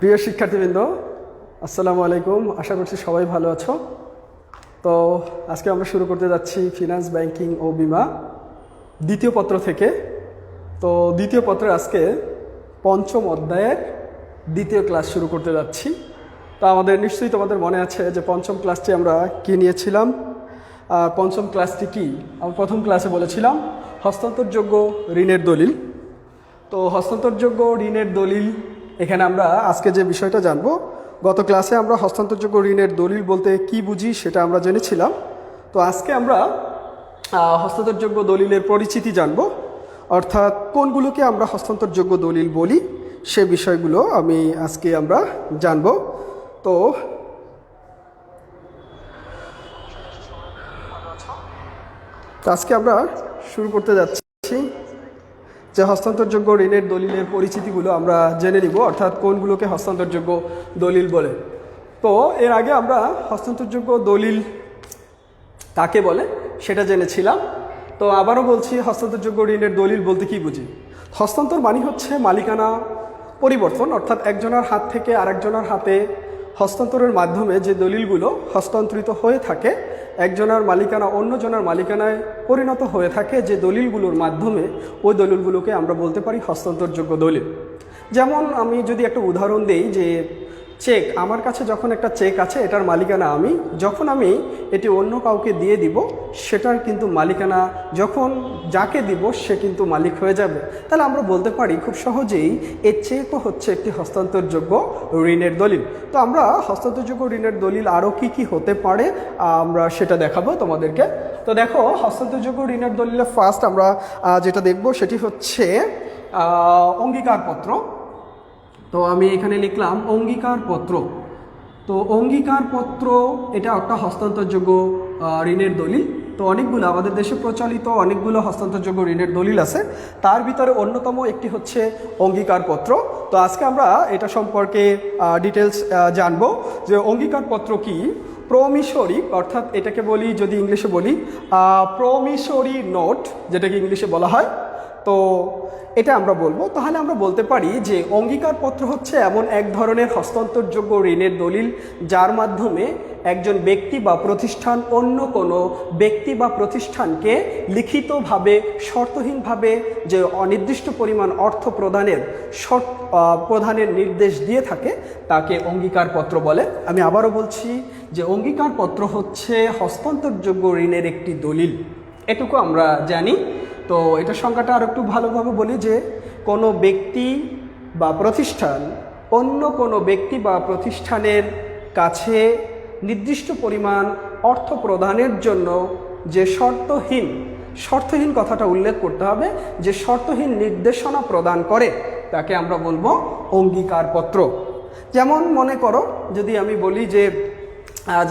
প্রিয় শিক্ষার্থীবৃন্দ, আসসালামু আলাইকুম। আশা করছি সবাই ভালো আছো। তো আজকে আমরা শুরু করতে যাচ্ছি ফিনান্স ব্যাংকিং ও বিমা দ্বিতীয় পত্র থেকে। তো দ্বিতীয় পত্রে আজকে পঞ্চম অধ্যায়ের দ্বিতীয় ক্লাস শুরু করতে যাচ্ছি। তো আমাদের নিশ্চয়ই তোমাদের মনে আছে যে পঞ্চম ক্লাসটি আমরা কি নিয়েছিলাম? আর পঞ্চম ক্লাসটি কি? আমরা প্রথম ক্লাসে বলেছিলাম হস্তান্তরযোগ্য ঋণের দলিল। তো হস্তান্তরযোগ্য ঋণের দলিল এখানে আমরা আজকে যে বিষয়টা জানব, গত ক্লাসে আমরা হস্তান্তরযোগ্য ঋণের দলিল বলতে কি বুঝি সেটা আমরা জেনেছিলাম। তো আজকে আমরা হস্তান্তরযোগ্য দলিলের পরিচিতি জানব। অর্থাৎ কোনগুলোকে আমরা হস্তান্তরযোগ্য দলিল বলি সে বিষয়গুলো আমি আজকে আমরা জানব। তো আজকে আমরা শুরু করতে যাচ্ছি। যে হস্তান্তরযোগ্য ঋণের দলিলের পরিচিতিগুলো আমরা জেনে নিব, অর্থাৎ কোনগুলোকে হস্তান্তরযোগ্য দলিল বলে। তো এর আগে আমরা হস্তান্তরযোগ্য দলিল কাকে বলে সেটা জেনেছিলাম। তো আবারও বলছি, হস্তান্তরযোগ্য ঋণের দলিল বলতে কি বুঝি? হস্তান্তর মানে হচ্ছে মালিকানা পরিবর্তন, অর্থাৎ একজনের হাত থেকে আরেকজনের হাতে হস্তান্তরের মাধ্যমে যে দলিলগুলো হস্তান্তরিত হয়ে থাকে একজনের মালিকানা অন্যজনের মালিকানায় পরিণত হয়ে থাকে যে দলিলগুলোর মাধ্যমে ওই দলিলগুলোকে আমরা বলতে পারি হস্তান্তরযোগ্য দলিল। যেমন আমি যদি একটা উদাহরণ দেই যে চেক আমার কাছে যখন একটা চেক আছে, এটার মালিকানা আমি, যখন আমি এটি অন্য কাউকে দিয়ে দিব, সেটার কিন্তু মালিকানা যখন যাকে দিব, সে কিন্তু মালিক হয়ে যাবে। তাহলে আমরা বলতে পারি খুব সহজেই এই চেকও হচ্ছে একটি হস্তান্তরযোগ্য ঋণের দলিল। তো আমরা হস্তান্তরযোগ্য ঋণের দলিল আরও কি কি হতে পারে, আমরা সেটা দেখাবো তোমাদেরকে। তো দেখো, হস্তান্তরযোগ্য ঋণের দলিলে ফার্স্ট আমরা যেটা দেখব সেটি হচ্ছে অঙ্গীকারপত্র। তো আমি এখানে লিখলাম অঙ্গীকার পত্র তো অঙ্গীকার পত্র এটা একটা হস্তান্তরযোগ্য ঋণের দলিল। তো অনেকগুলো আমাদের দেশে প্রচলিত অনেকগুলো হস্তান্তরযোগ্য ঋণের দলিল আছে। তার ভিতরে অন্যতম একটি হচ্ছে অঙ্গীকারপত্র। তো আজকে আমরা এটা সম্পর্কে ডিটেলস জানব যে অঙ্গীকারপত্র কি। প্রমিসরি অর্থাৎ এটাকে বলি, যদি ইংলিশে বলি প্রমিসরি নোট, যেটাকে ইংলিশে বলা হয় তো এটা আমরা বলব। তাহলে আমরা বলতে পারি যে অঙ্গীকারপত্র হচ্ছে এমন এক ধরনের হস্তান্তরযোগ্য ঋণের দলিল, যার মাধ্যমে একজন ব্যক্তি বা প্রতিষ্ঠান অন্য কোনো ব্যক্তি বা প্রতিষ্ঠানকে লিখিতভাবে, শর্তহীনভাবে যে অনির্দিষ্ট পরিমাণ অর্থ প্রদানের শর্ত প্রদানের নির্দেশ দিয়ে থাকে, তাকে অঙ্গীকারপত্র বলে। আমি আবারও বলছি যে অঙ্গীকারপত্র হচ্ছে হস্তান্তরযোগ্য ঋণের একটি দলিল। এটুকু আমরা জানি। তো এটার সংখ্যাটা আর একটু ভালোভাবে বলি যে কোনো ব্যক্তি বা প্রতিষ্ঠান অন্য কোনো ব্যক্তি বা প্রতিষ্ঠানের কাছে নির্দিষ্ট পরিমাণ অর্থ প্রদানের জন্য যে শর্তহীন শর্তহীন কথাটা উল্লেখ করতে হবে, যে শর্তহীন নির্দেশনা প্রদান করে, তাকে আমরা বলব অঙ্গীকারপত্র। যেমন মনে করো, যদি আমি বলি যে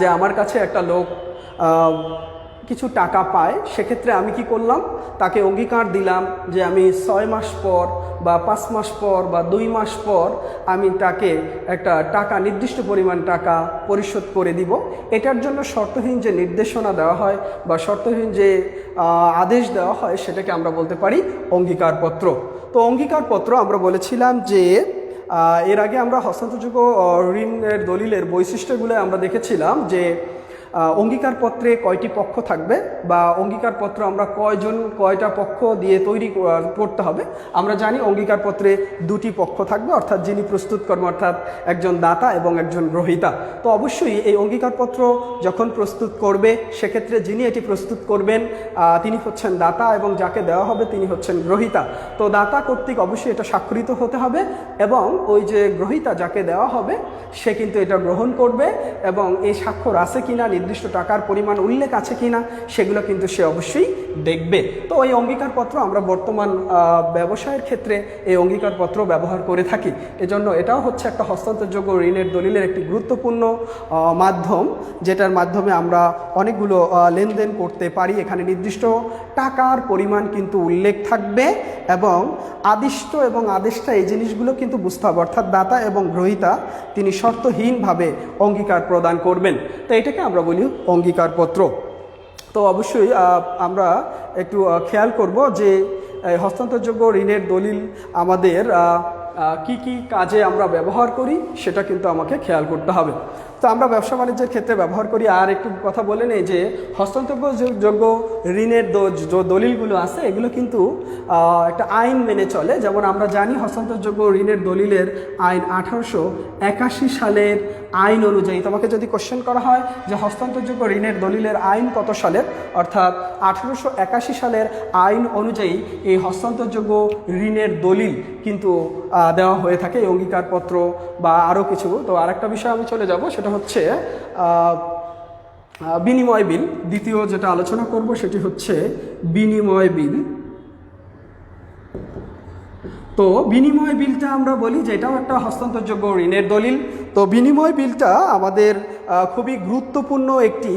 যে আমার কাছে একটা লোক কিছু টাকা পায়, সেক্ষেত্রে আমি কি করলাম? তাকে অঙ্গীকার দিলাম যে আমি ছয় মাস পর বা পাঁচ মাস পর বা দুই মাস পর আমি তাকে একটা টাকা, নির্দিষ্ট পরিমাণ টাকা পরিশোধ করে দিব। এটার জন্য শর্তহীন যে নির্দেশনা দেওয়া হয় বা শর্তহীন যে আদেশ দেওয়া হয়, সেটাকে আমরা বলতে পারি অঙ্গীকারপত্র। তো অঙ্গীকারপত্র আমরা বলেছিলাম যে এর আগে আমরা হস্তান্তরযোগ্য ঋণের দলিলের বৈশিষ্ট্যগুলো আমরা দেখেছিলাম যে অঙ্গীকারপত্রে কয়টি পক্ষ থাকবে বা অঙ্গীকারপত্র আমরা কয়জন, কয়টা পক্ষ দিয়ে তৈরি করতে হবে, আমরা জানি অঙ্গীকারপত্রে দুটি পক্ষ থাকবে, অর্থাৎ যিনি প্রস্তুত করবেন অর্থাৎ একজন দাতা এবং একজন গ্রহীতা। তো অবশ্যই এই অঙ্গীকারপত্র যখন প্রস্তুত করবে, সেক্ষেত্রে যিনি এটি প্রস্তুত করবেন তিনি হচ্ছেন দাতা এবং যাকে দেওয়া হবে তিনি হচ্ছেন গ্রহীতা। তো দাতা কর্তৃক অবশ্যই এটা স্বাক্ষরিত হতে হবে এবং ওই যে গ্রহীতা যাকে দেওয়া হবে, সে কিন্তু এটা গ্রহণ করবে এবং এই স্বাক্ষর আছে কিনা নির্দিষ্ট টাকার পরিমাণ উল্লেখ আছে কিনা, সেগুলো কিন্তু সে অবশ্যই দেখবে। তো এই অঙ্গীকারপত্র আমরা বর্তমান ব্যবসায়ের ক্ষেত্রে এই অঙ্গীকারপত্র ব্যবহার করে থাকি। এজন্য এটাও হচ্ছে একটা হস্তান্তরযোগ্য ঋণের দলিলের একটি গুরুত্বপূর্ণ মাধ্যম, যেটার মাধ্যমে আমরা অনেকগুলো লেনদেন করতে পারি। এখানে নির্দিষ্ট টাকার পরিমাণ কিন্তু উল্লেখ থাকবে এবং আদিষ্ট এবং আদেশটা এই জিনিসগুলো কিন্তু বুঝতে হবে। অর্থাৎ দাতা এবং গ্রহীতা তিনি শর্তহীনভাবে অঙ্গীকার প্রদান করবেন। তো এটাকে আমরা অঙ্গীকারপত্র। তো অবশ্যই আমরা একটু খেয়াল করব যে হস্তান্তরযোগ্য ঋণের দলিল আমাদের কি কি কাজে আমরা ব্যবহার করি সেটা কিন্তু আমাকে খেয়াল করতে হবে। তো আমরা ব্যবসা বাণিজ্যের ক্ষেত্রে ব্যবহার করি। আর একটু কথা বলে নেই যে হস্তান্তরযোগ্য ঋণের দলিলগুলো আছে, এগুলো কিন্তু একটা আইন মেনে চলে। যেমন আমরা জানি হস্তান্তরযোগ্য ঋণের দলিলের আইন আঠারোশো একাশি সালের আইন অনুযায়ী। তোমাকে যদি কোশ্চেন করা হয় যে হস্তান্তরযোগ্য ঋণের দলিলের আইন কত সালের? অর্থাৎ আঠারোশো একাশি সালের আইন অনুযায়ী এই হস্তান্তরযোগ্য ঋণের দলিল কিন্তু দেওয়া হয়ে থাকে অঙ্গীকারপত্র বা আরও কিছু। তো আরেকটা বিষয় আমি চলে যাব, সেটা হচ্ছে আহ, আহ, বিনিময় বিল। দ্বিতীয় যেটা আলোচনা করব সেটি হচ্ছে বিনিময় বিল। তো বিনিময় বিলটা আমরা বলি যে এটাও একটা হস্তান্তরযোগ্য ঋণের দলিল। তো বিনিময় বিলটা আমাদের খুবই গুরুত্বপূর্ণ একটি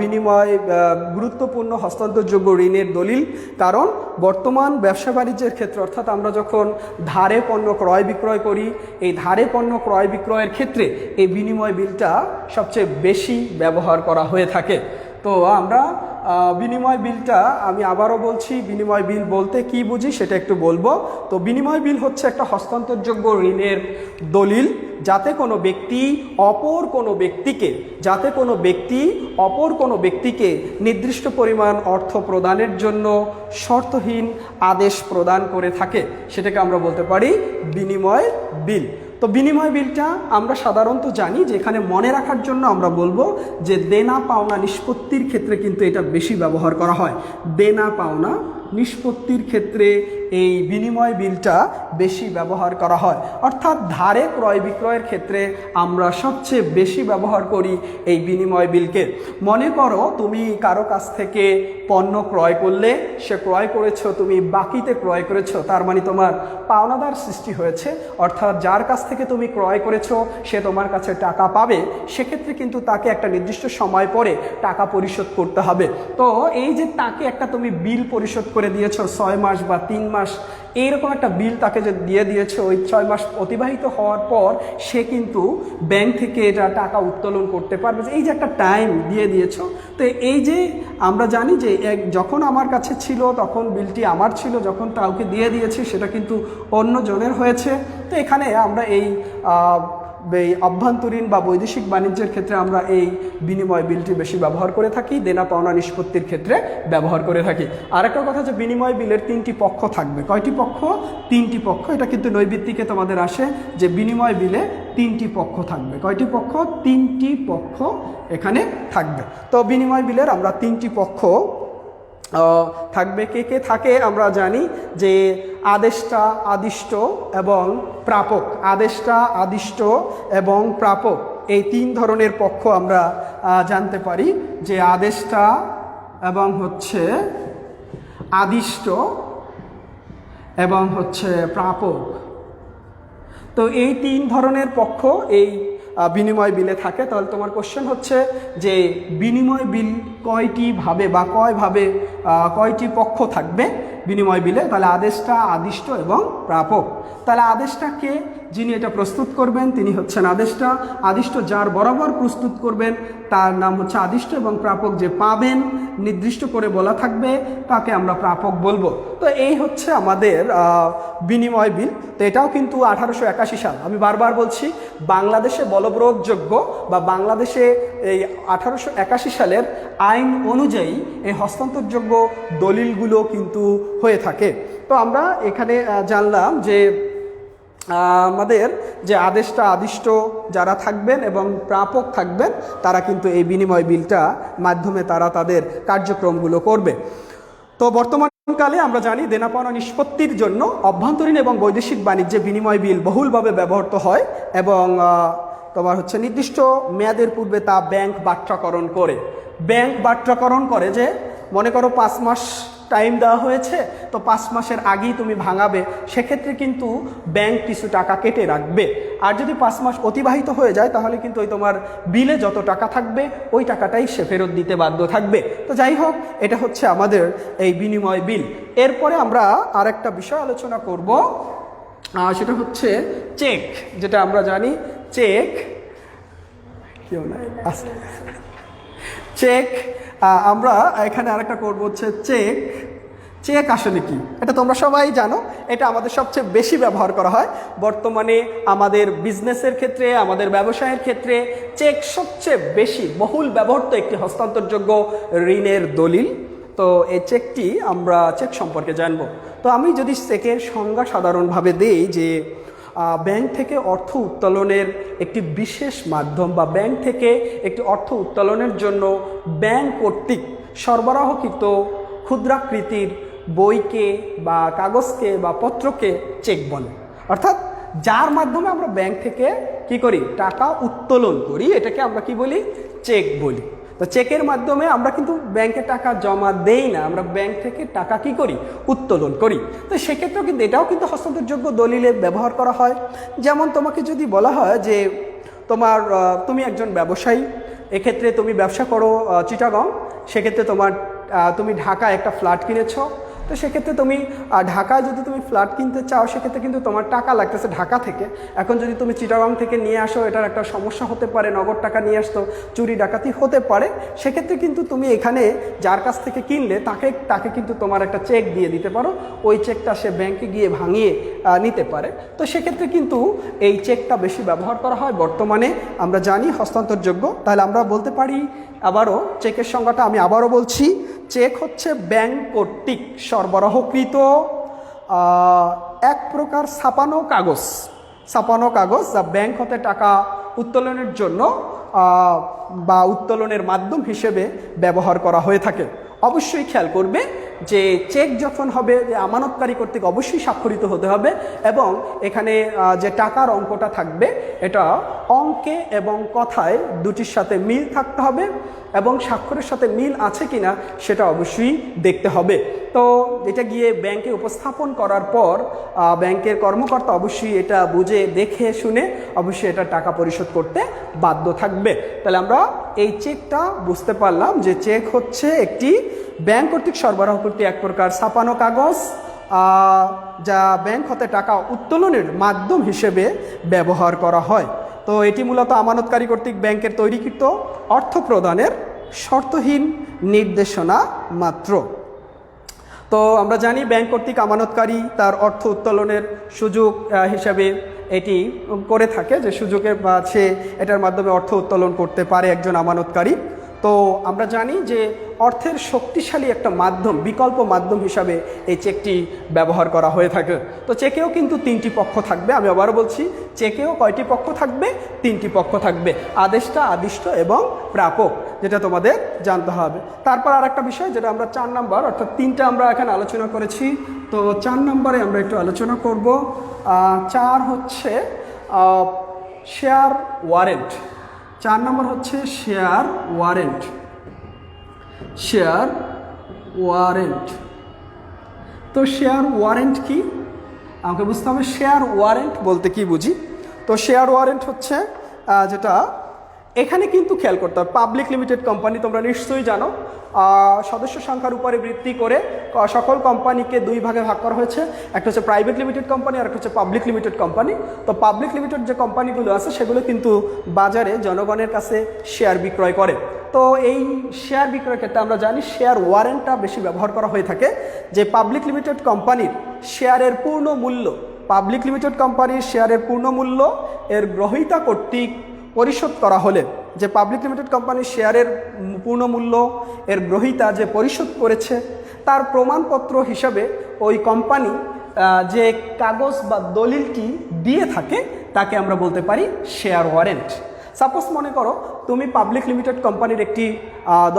বিনিময় গুরুত্বপূর্ণ হস্তান্তরযোগ্য ঋণের দলিল। কারণ বর্তমান ব্যবসা বাণিজ্যের ক্ষেত্রে, অর্থাৎ আমরা যখন ধারে পণ্য ক্রয় বিক্রয় করি, এই ধারে পণ্য ক্রয় বিক্রয়ের ক্ষেত্রে এই বিনিময় বিলটা সবচেয়ে বেশি ব্যবহার করা হয়ে থাকে। তো আমরা বিনিময় বিলটা আমি আবারও বলছি, বিনিময় বিল বলতে কি বুঝি সেটা একটু বলব। তো বিনিময় বিল হচ্ছে একটা হস্তান্তরযোগ্য ঋণের দলিল, যাতে কোনো ব্যক্তি অপর কোনো ব্যক্তিকে, যাতে কোনো ব্যক্তি অপর কোনো ব্যক্তিকে নির্দিষ্ট পরিমাণ অর্থ প্রদানের জন্য শর্তহীন আদেশ প্রদান করে থাকে। সেটাকে আমরা বলতে পারি বিনিময় বিল। তো বিনিময় বিলটা আমরা সাধারণত জানি যে এখানে মনে রাখার জন্য আমরা বলব যে দেনা পাওনা নিষ্পত্তির ক্ষেত্রে কিন্তু এটা বেশি ব্যবহার করা হয়। দেনা পাওনা নিষ্পত্তির ক্ষেত্রে এই বিনিময় বিলটা বেশি ব্যবহার করা হয়। অর্থাৎ ধারে ক্রয় বিক্রয়ের ক্ষেত্রে আমরা সবচেয়ে বেশি ব্যবহার করি এই বিনিময় বিলকে। মনে করো তুমি কারও কাছ থেকে পণ্য ক্রয় করলে, সে ক্রয় করেছ, তুমি বাকিতে ক্রয় করেছ, তার মানে তোমার পাওনাদার সৃষ্টি হয়েছে, অর্থাৎ যার কাছ থেকে তুমি ক্রয় করেছ, সে তোমার কাছে টাকা পাবে, সেক্ষেত্রে কিন্তু তাকে একটা নির্দিষ্ট সময় পরে টাকা পরিশোধ করতে হবে। তো এই যে তাকে একটা তুমি বিল পরিশোধ করে দিয়েছ ছয় মাস বা তিন মাস এইরকম একটা বিল তাকে যে দিয়ে দিয়েছ, ওই ছয় মাস অতিবাহিত হওয়ার পর সে কিন্তু ব্যাংক থেকে এটা টাকা উত্তোলন করতে পারবে। এই যে একটা টাইম দিয়ে দিয়েছ, তো এই যে আমরা জানি যে এক, যখন আমার কাছে ছিল, তখন বিলটি আমার ছিল, যখন কাউকে দিয়ে দিয়েছি, সেটা কিন্তু অন্য জনের হয়েছে। তো এখানে আমরা এই এই অভ্যন্তরীণ বা বৈদেশিক বাণিজ্যের ক্ষেত্রে আমরা এই বিনিময় বিলটি বেশি ব্যবহার করে থাকি, দেনা পাওনা নিষ্পত্তির ক্ষেত্রে ব্যবহার করে থাকি। আরেকটা কথা যে বিনিময় বিলের তিনটি পক্ষ থাকবে। কয়টি পক্ষ? তিনটি পক্ষ। এটা কিন্তু নৈবিত্তিকে তোমাদের আসে যে বিনিময় বিলে তিনটি পক্ষ থাকবে। কয়টি পক্ষ? তিনটি পক্ষ এখানে থাকবে। তো বিনিময় বিলের আমরা তিনটি পক্ষ থাকবে কে কে থাকে আমরা জানি যে আদেশটা আদিষ্ট এবং প্রাপক। আদেশটা আদিষ্ট এবং প্রাপক, এই তিন ধরনের পক্ষ আমরা জানতে পারি যে আদেশটা এবং হচ্ছে আদিষ্ট এবং হচ্ছে প্রাপক। তো এই তিন ধরনের পক্ষ, এই বিনিময় বিলে থাকে, তাহলে তোমার কোশ্চেন হচ্ছে যে বিনিময় বিল কয়টি ভাবে বা কয়ভাবে কয়টি পক্ষ থাকবে বিনিময় বিলে? তাহলে আদেশটা আদিষ্ট এবং প্রাপক। তাহলে আদেশটা কে যিনি এটা প্রস্তুত করবেন, তিনি হচ্ছেন আদেশটা আদিষ্ট যার বরাবর প্রস্তুত করবেন, তার নাম হচ্ছে আদিষ্ট এবং প্রাপক যে পাবেন, নির্দিষ্ট করে বলা থাকবে, তাকে আমরা প্রাপক বলব। তো এই হচ্ছে আমাদের বিনিময় বিল। তো এটাও কিন্তু আঠারোশো একাশি সাল। আমি বারবার বলছি, বাংলাদেশে বলপ্রয়োগযোগ্য বা বাংলাদেশে এই আঠারোশো একাশি সালের আইন অনুযায়ী এই হস্তান্তরযোগ্য দলিলগুলো কিন্তু হয়ে থাকে। তো আমরা এখানে জানলাম যে আমাদের যে আদেশটা আদিষ্ট যারা থাকবেন এবং প্রাপক থাকবেন, তারা কিন্তু এই বিনিময় বিলটা মাধ্যমে তারা তাদের কার্যক্রমগুলো করবে। তো বর্তমানকালে আমরা জানি দেনা পাওনা নিষ্পত্তির জন্য অভ্যন্তরীণ এবং বৈদেশিক বাণিজ্যে বিনিময় বিল বহুলভাবে ব্যবহৃত হয় এবং তোমার হচ্ছে নির্দিষ্ট মেয়াদের পূর্বে তা ব্যাংক বাট্রাকরণ করে। ব্যাংক বাট্রাকরণ করে যে, মনে করো পাঁচ মাস টাইম দেওয়া হয়েছে, তো পাঁচ মাসের আগেই তুমি ভাঙাবে। সেক্ষেত্রে কিন্তু ব্যাংক কিছু টাকা কেটে রাখবে। আর যদি পাঁচ মাস অতিবাহিত হয়ে যায়, তাহলে কিন্তু ওই তোমার বিলে যত টাকা থাকবে, ওই টাকাটাই সে ফেরত দিতে বাধ্য থাকবে। তো যাই হোক, এটা হচ্ছে আমাদের এই বিনিময় বিল এরপরে আমরা আরেকটা বিষয় আলোচনা করব। সেটা হচ্ছে চেক যেটা আমরা জানি চেক কেউ নাই চেক আমরা এখানে আরেকটা করব হচ্ছে চেক। চেক আসলে কি? এটা তোমরা সবাই জানো। এটা আমাদের সবচেয়ে বেশি ব্যবহার করা হয়। বর্তমানে আমাদের বিজনেসের ক্ষেত্রে, আমাদের ব্যবসায়ের ক্ষেত্রে চেক সবচেয়ে বেশি বহুল ব্যবহৃত একটি হস্তান্তরযোগ্য ঋণের দলিল। তো এই চেকটি আমরা, চেক সম্পর্কে জানব। তো আমি যদি চেকের সংজ্ঞা সাধারণভাবে দিই যে ব্যাংক থেকে অর্থ উত্তোলনের একটি বিশেষ মাধ্যম বা ব্যাংক থেকে একটি অর্থ উত্তোলনের জন্য ব্যাংক কর্তৃক সরবরাহকৃত ক্ষুদ্রাকৃতির বইকে বা কাগজকে বা পত্রকে চেক বলে। অর্থাৎ যার মাধ্যমে আমরা ব্যাংক থেকে কি করি? টাকা উত্তোলন করি, এটাকে আমরা কি বলি? চেক বলি। তো চেকের মাধ্যমে আমরা কিন্তু ব্যাংকে টাকা জমা দেই না, আমরা ব্যাংক থেকে টাকা কি করি? উত্তোলন করি। তো সেক্ষেত্রেও কিন্তু এটাও কিন্তু হস্তান্তরযোগ্য দলিলে ব্যবহার করা হয়। যেমন তোমাকে যদি বলা হয় যে তোমার তুমি একজন ব্যবসায়ী, এক্ষেত্রে তুমি ব্যবসা করো চিটাগং। সেক্ষেত্রে তোমার তুমি ঢাকায় একটা ফ্ল্যাট কিনেছো। তো সেক্ষেত্রে তুমি ঢাকায় যদি তুমি ফ্ল্যাট কিনতে চাও, সেক্ষেত্রে কিন্তু তোমার টাকা লাগতেছে ঢাকা থেকে। এখন যদি তুমি চিটাগাং থেকে নিয়ে আসো, এটার একটা সমস্যা হতে পারে, নগদ টাকা নিয়ে আসতো, চুরি ডাকাতি হতে পারে। সেক্ষেত্রে কিন্তু তুমি এখানে যার কাছ থেকে কিনলে, তাকে তাকে কিন্তু তোমার একটা চেক দিয়ে দিতে পারো। ওই চেকটা সে ব্যাংকে গিয়ে ভাঙিয়ে নিতে পারে। তো সেক্ষেত্রে কিন্তু এই চেকটা বেশি ব্যবহার করা হয়। বর্তমানে আমরা জানি, হস্তান্তরযোগ্য। তাহলে আমরা বলতে পারি, আবারও চেকের সংজ্ঞাটা আমি আবারও বলছি। চেক হচ্ছে ব্যাংক কর্তৃক সরবরাহকৃত এক প্রকার ছাপানো কাগজ। ছাপানো কাগজ যা ব্যাংক হতে টাকা উত্তোলনের জন্য বা উত্তোলনের মাধ্যম হিসেবে ব্যবহার করা হয়ে থাকে। অবশ্যই খেয়াল করবে যে চেক যখন হবে, যে আমানতকারী কর্তৃক অবশ্যই স্বাক্ষরিত হতে হবে এবং এখানে যে টাকার অঙ্কটা থাকবে, এটা অঙ্কে এবং কথায় দুটির সাথে মিল থাকতে হবে এবং স্বাক্ষরের সাথে মিল আছে কিনা, সেটা অবশ্যই দেখতে হবে। তো এটা গিয়ে ব্যাংকে উপস্থাপন করার পর ব্যাংকের কর্মকর্তা অবশ্যই এটা বুঝে, দেখে, শুনে অবশ্যই এটা টাকা পরিশোধ করতে বাধ্য থাকবে। তাহলে আমরা এই চেকটা বুঝতে পারলাম যে চেক হচ্ছে একটি ব্যাংক কর্তৃক সরবরাহ করতে এক প্রকার ছাপানো কাগজ যা ব্যাংক হতে টাকা উত্তোলনের মাধ্যম হিসেবে ব্যবহার করা হয়। তো এটি মূলত আমানতকারী কর্তৃক ব্যাংকের তৈরিকৃত অর্থ প্রদানের শর্তহীন নির্দেশনা মাত্র। তো আমরা জানি ব্যাংক কর্তৃক আমানতকারী তার অর্থ উত্তোলনের সুযোগ হিসাবে এটি করে থাকে, যে সুযোগে বা সে এটার মাধ্যমে অর্থ উত্তোলন করতে পারে একজন আমানতকারী। তো আমরা জানি যে অর্থের শক্তিশালী একটা মাধ্যম, বিকল্প মাধ্যম হিসাবে এই চেকটি ব্যবহার করা হয়ে থাকে। তো চেকেও কিন্তু তিনটি পক্ষ থাকবে, আমি আবারও বলছি, চেকেও কয়টি পক্ষ থাকবে? তিনটি পক্ষ থাকবে, আদেশটা, আদিষ্ট এবং প্রাপক, যেটা তোমাদের জানতে হবে। তারপর আর একটা বিষয়, যেটা আমরা চার নাম্বার, অর্থাৎ তিনটা আমরা এখানে আলোচনা করেছি। তো চার নম্বরে আমরা একটু আলোচনা করব। চার হচ্ছে শেয়ার ওয়ারেন্ট চার নম্বর হচ্ছে শেয়ার ওয়ারেন্ট। Share warrant. তো শেয়ার ওয়ারেন্ট কি? আমাকে বুঝতে হবে, শেয়ার ওয়ারেন্ট বলতে কি বুঝি? তো শেয়ার ওয়ারেন্ট হচ্ছে যেটা এখানে কিন্তু খেয়াল করতে হবে। পাবলিক লিমিটেড কোম্পানি তোমরা নিশ্চয়ই জানো। সদস্য সংখ্যার উপরে ভিত্তি করে সকল কোম্পানিকে দুই ভাগে ভাগ করা হয়েছে। একটা হচ্ছে প্রাইভেট লিমিটেড কোম্পানি আর একটা হচ্ছে পাবলিক লিমিটেড কোম্পানি তো পাবলিক লিমিটেড যে কোম্পানিগুলো আছে, সেগুলো কিন্তু বাজারে জনগণের কাছে শেয়ার বিক্রয় করে। তো এই শেয়ার বিক্রয়ের ক্ষেত্রে আমরা জানি শেয়ার ওয়ারেন্টটা বেশি ব্যবহার করা হয়ে থাকে, যে পাবলিক লিমিটেড কোম্পানির শেয়ারের পূর্ণ মূল্য পাবলিক লিমিটেড কোম্পানির শেয়ারের পূর্ণ মূল্য এর গ্রহীতা কর্তৃক পরিশোধ করা হলে যে পাবলিক লিমিটেড কোম্পানির শেয়ারের পূর্ণ মূল্য এর গ্রহিতা যে পরিশোধ করেছে, তার প্রমাণপত্র হিসাবে ওই কোম্পানি যে কাগজ বা দলিলটি দিয়ে থাকে, তাকে আমরা বলতে পারি শেয়ার ওয়ারেন্ট। সাপোজ মনে করো, তুমি পাবলিক লিমিটেড কোম্পানির একটি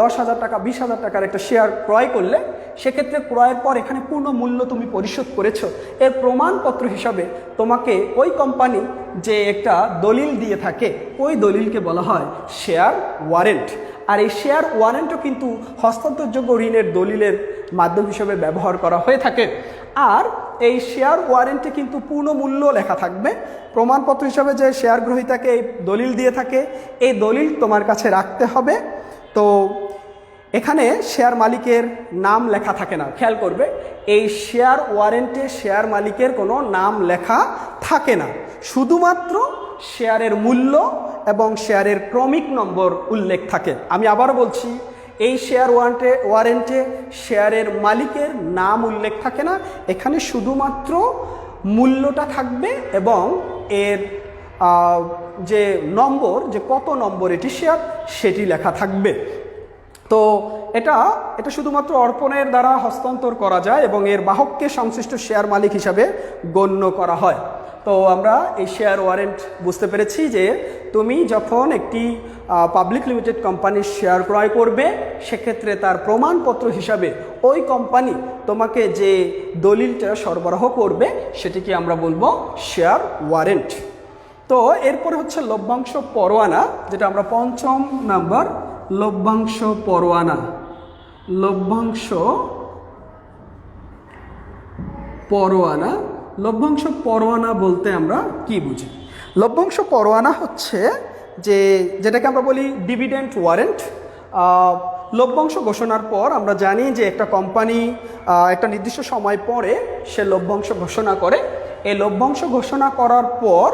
দশ হাজার টাকা, বিশ হাজার টাকার একটা শেয়ার ক্রয় করলে, সেক্ষেত্রে ক্রয়ের পর এখানে পূর্ণ মূল্য তুমি পরিশোধ করেছ। এর প্রমাণপত্র হিসাবে তোমাকে ওই কোম্পানি যে একটা দলিল দিয়ে থাকে, ওই দলিলকে বলা হয় শেয়ার ওয়ারেন্ট আর এই শেয়ার ওয়ারেন্টও কিন্তু হস্তান্তরযোগ্য ঋণের দলিলের মাধ্যম হিসেবে ব্যবহার করা হয়ে থাকে। আর এই শেয়ার ওয়ারেন্টে কিন্তু পূর্ণ মূল্য লেখা থাকবে। প্রমাণপত্র হিসাবে যে শেয়ার গ্রহীতাকে এই দলিল দিয়ে থাকে, এই দলিল তোমার কাছে রাখতে হবে। তো এখানে শেয়ার মালিকের নাম লেখা থাকে না, খেয়াল করবে। এই শেয়ার ওয়ারেন্টে শেয়ার মালিকের কোনো নাম লেখা থাকে না। শুধুমাত্র শেয়ারের মূল্য এবং শেয়ারের ক্রমিক নম্বর উল্লেখ থাকে। আমি আবারও বলছি এই শেয়ার ওয়ারেন্টে ওয়ারেন্টে শেয়ারের মালিকের নাম উল্লেখ থাকে না। এখানে শুধুমাত্র মূল্যটা থাকবে এবং এর যে নম্বর, যে কত নম্বর এটি শেয়ার সেটি লেখা থাকবে। তো এটা এটা শুধুমাত্র অর্পণের দ্বারা হস্তান্তর করা যায় এবং এর বাহককে সংশ্লিষ্ট শেয়ার মালিক হিসাবে গণ্য করা হয়। তো আমরা এই শেয়ার ওয়ারেন্ট বুঝতে পেরেছি যে তুমি যখন একটি পাবলিক লিমিটেড কোম্পানির শেয়ার ক্রয় করবে, সেক্ষেত্রে তার প্রমাণপত্র হিসাবে ওই কোম্পানি তোমাকে যে দলিলটা সরবরাহ করবে, সেটিকে আমরা বলব শেয়ার ওয়ারেন্ট তো এরপরে হচ্ছে লভ্যাংশ পরোয়ানা, যেটা আমরা পঞ্চম নাম্বার, লভ্যাংশ পরোয়ানা। লভ্যাংশ পরোয়ানা লভ্যাংশ পরোয়ানা বলতে আমরা কি বুঝি? লভ্যাংশ পরোয়ানা হচ্ছে যে, যেটাকে আমরা বলি ডিভিডেন্ট ওয়ারেন্ট লভ্যাংশ ঘোষণার পর আমরা জানি যে একটা কোম্পানি একটা নির্দিষ্ট সময় পরে সে লভ্যাংশ ঘোষণা করে। এই লভ্যাংশ ঘোষণা করার পর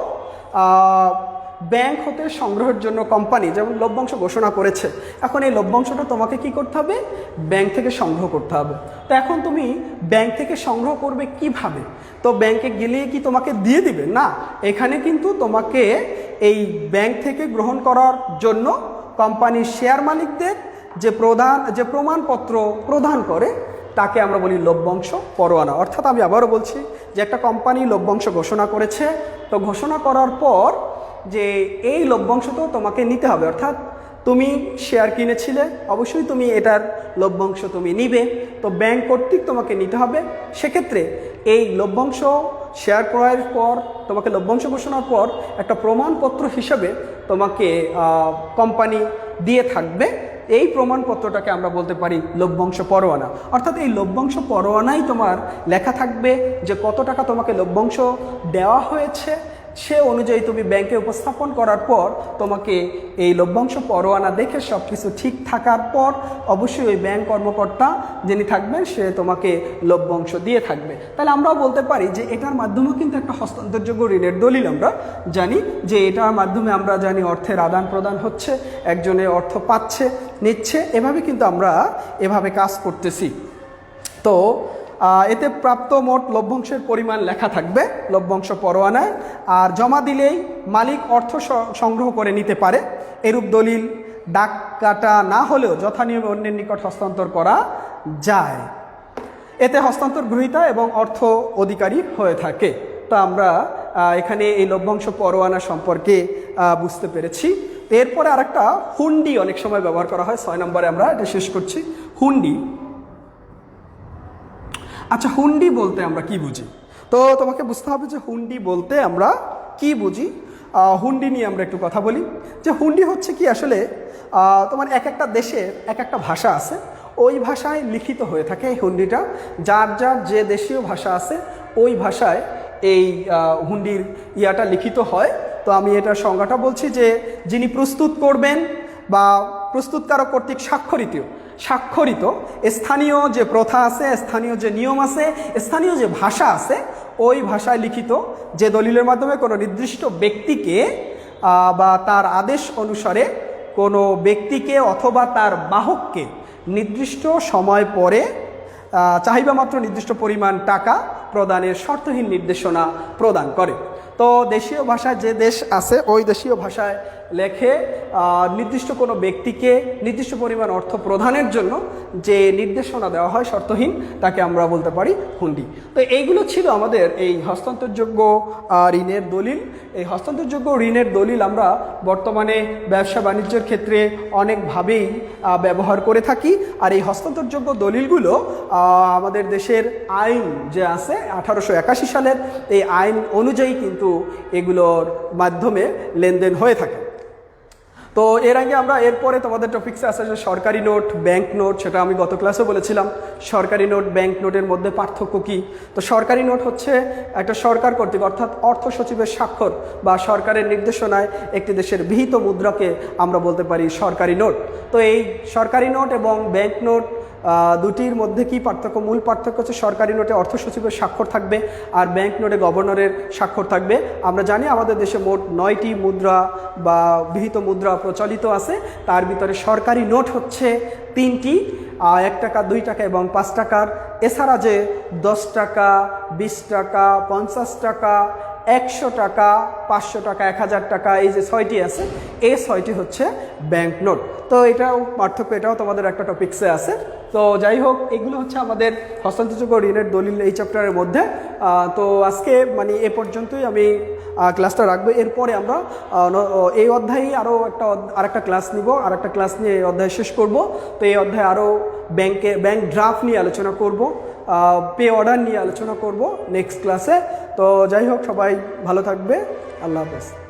ব্যাংক হতে সংগ্রহের জন্য কোম্পানি, যেমন লভ্যাংশ ঘোষণা করেছে। এখন এই লভ্যাংশটা তোমাকে কি করতে হবে? ব্যাংক থেকে সংগ্রহ করতে হবে। তো এখন তুমি ব্যাংক থেকে সংগ্রহ করবে কীভাবে? তো ব্যাংকে গেলে কি তোমাকে দিয়ে দিবে? না, এখানে কিন্তু তোমাকে এই ব্যাংক থেকে গ্রহণ করার জন্য কোম্পানির শেয়ার মালিকদের যে প্রধান যে প্রমাণপত্র প্রদান করে, তাকে আমরা বলি লভ্যাংশ পরোয়ানা। অর্থাৎ আমি আবারও বলছি যে একটা কোম্পানি লভ্যাংশ ঘোষণা করেছে, তো ঘোষণা করার পর যে এই লভ্যাংশ তো তোমাকে নিতে হবে, অর্থাৎ তুমি শেয়ার কিনেছিলে, অবশ্যই তুমি এটার লভ্যাংশ তুমি নিবে। তো ব্যাংক কর্তৃক তোমাকে নিতে হবে। সেক্ষেত্রে এই লভ্যাংশ শেয়ার ক্রয়ের পর, তোমাকে লভ্যাংশ ঘোষণার পর একটা প্রমাণপত্র হিসেবে তোমাকে কোম্পানি দিয়ে থাকবে। এই প্রমাণপত্রটাকে আমরা বলতে পারি লভ্যাংশ পরোয়ানা। অর্থাৎ এই লভ্যাংশ পরোয়ানাই তোমার লেখা থাকবে যে কত টাকা তোমাকে লভ্যাংশ দেওয়া হয়েছে সে অনুযায়ী তুমি ব্যাংকে উপস্থাপন করার পর তোমাকে এই লভ্যাংশ পরোয়ানা দেখে সব কিছু ঠিক থাকার পর অবশ্যই ওই ব্যাংক কর্মকর্তা যিনি থাকবেন, সে তোমাকে লভ্যাংশ দিয়ে থাকবে। তাহলে আমরাও বলতে পারি যে এটার মাধ্যমেও কিন্তু একটা হস্তান্তরযোগ্য ঋণের দলিল আমরা জানি, যে এটার মাধ্যমে আমরা জানি অর্থের আদান প্রদান হচ্ছে, একজনে অর্থ পাচ্ছে, নিচ্ছে। এভাবে কিন্তু আমরা এভাবে কাজ করতেছি। তো এতে প্রাপ্ত মোট লভ্যাংশের পরিমাণ লেখা থাকবে, লভ্যাংশ পরোয়ানায়, আর জমা দিলেই মালিক অর্থ সংগ্রহ করে নিতে পারে। এরূপ দলিল ডাক কাটা না হলেও যথানিয়মে অন্যের নিকট হস্তান্তর করা যায়। এতে হস্তান্তর গ্রহীতা এবং অর্থ অধিকারী হয়ে থাকে। তো আমরা এখানে এই লভ্যাংশ পরোয়ানা সম্পর্কে বুঝতে পেরেছি। এরপরে আরেকটা হুন্ডি অনেক সময় ব্যবহার করা হয়, ছয় নম্বরে আমরা এটা শেষ করছি। হুন্ডি। আচ্ছা হুন্ডি বলতে আমরা কি বুঝি? তো তোমাকে বুঝতে হবে যে হুন্ডি বলতে আমরা কি বুঝি। হুন্ডি নিয়ে আমরা একটু কথা বলি। যে হুন্ডি হচ্ছে কি আসলে তোমার এক একটা দেশের এক একটা ভাষা আছে। ওই ভাষায় লিখিত হয়ে থাকে এই হুন্ডিটা। যার যার যে দেশীয় ভাষা আছে, ওই ভাষায় এই হুন্ডির ইয়াটা লিখিত হয়। তো আমি এটার সংজ্ঞাটা বলছি যে, যিনি প্রস্তুত করবেন বা প্রস্তুতকারক কর্তৃক স্বাক্ষরিত স্বাক্ষরিত স্থানীয় যে প্রথা আছে, স্থানীয় যে নিয়ম আছে, স্থানীয় যে ভাষা আছে, ওই ভাষায় লিখিত যে দলিলের মাধ্যমে কোনো নির্দিষ্ট ব্যক্তিকে বা তার আদেশ অনুসারে কোনো ব্যক্তিকে অথবা তার বাহককে নির্দিষ্ট সময় পরে চাহিদা মাত্র নির্দিষ্ট পরিমাণ টাকা প্রদানের শর্তহীন নির্দেশনা প্রদান করে। তো দেশীয় ভাষায় যে দেশ আছে, ওই দেশীয় ভাষায় লেখে নির্দিষ্ট কোনো ব্যক্তিকে নির্দিষ্ট পরিমাণ অর্থ প্রদানের জন্য যে নির্দেশনা দেওয়া হয় শর্তহীন, তাকে আমরা বলতে পারি হুন্ডি। তো এইগুলো ছিল আমাদের এই হস্তান্তরযোগ্য ঋণের দলিল। এই হস্তান্তরযোগ্য ঋণের দলিল আমরা বর্তমানে ব্যবসা বাণিজ্যের ক্ষেত্রে অনেকভাবেই ব্যবহার করে থাকি। আর এই হস্তান্তরযোগ্য দলিলগুলো আমাদের দেশের আইন যে আছে, আঠারোশো একাশি সালের, এই আইন অনুযায়ী কিন্তু এগুলোর মাধ্যমে লেনদেন হয়ে থাকে। তো এর আগে আমরা এরপরে তোমাদের টপিক্সে আসে যে সরকারি নোট ব্যাংক নোট সেটা আমি গত ক্লাসে বলেছিলাম। সরকারি নোট ব্যাংক নোটের মধ্যে পার্থক্য কী? তো সরকারি নোট হচ্ছে একটা সরকার কর্তৃক, অর্থাৎ অর্থ সচিবের স্বাক্ষর বা সরকারের নির্দেশনায় একটি দেশের বিহিত মুদ্রাকে আমরা বলতে পারি সরকারি নোট তো এই সরকারি নোট এবং ব্যাংক নোট দুটির মধ্যে কি পার্থক্য? মূল পার্থক্য হচ্ছে সরকারি নোটে অর্থ সচিবের স্বাক্ষর থাকবে আর ব্যাংক নোটে গভর্নরের স্বাক্ষর থাকবে। আমরা জানি আমাদের দেশে মোট নয়টি মুদ্রা বা বিহিত মুদ্রা প্রচলিত আছে। তার ভিতরে সরকারি নোট হচ্ছে তিনটি এক টাকা, দুই টাকা এবং পাঁচ টাকার। এছাড়া যে দশ টাকা, বিশ টাকা, পঞ্চাশ টাকা একশো টাকা, পাঁচশো টাকা, এক হাজার টাকা, এই যে ছয়টি আছে, এই ছয়টি হচ্ছে ব্যাংক নোট তো এটাও পার্থক্য, এটাও তোমাদের একটা টপিক্সে আছে। তো যাই হোক, এগুলো হচ্ছে আমাদের হস্তান্তরযোগ্য ঋণের দলিল এই চ্যাপ্টারের মধ্যে। তো আজকে মানে এ পর্যন্তই আমি ক্লাসটা রাখব। এরপরে আমরা এই অধ্যায়ে আরও একটা আরেকটা ক্লাস নিব। আর একটা ক্লাস নিয়ে এই অধ্যায় শেষ করব। তো এই অধ্যায়ে আরও ব্যাংকে ব্যাংক ড্রাফট নিয়ে আলোচনা করব। পে অর্ডার নিয়ে আলোচনা করব নেক্সট ক্লাসে তো যাই হোক, সবাই ভালো থাকবে। আল্লাহ হাফেজ।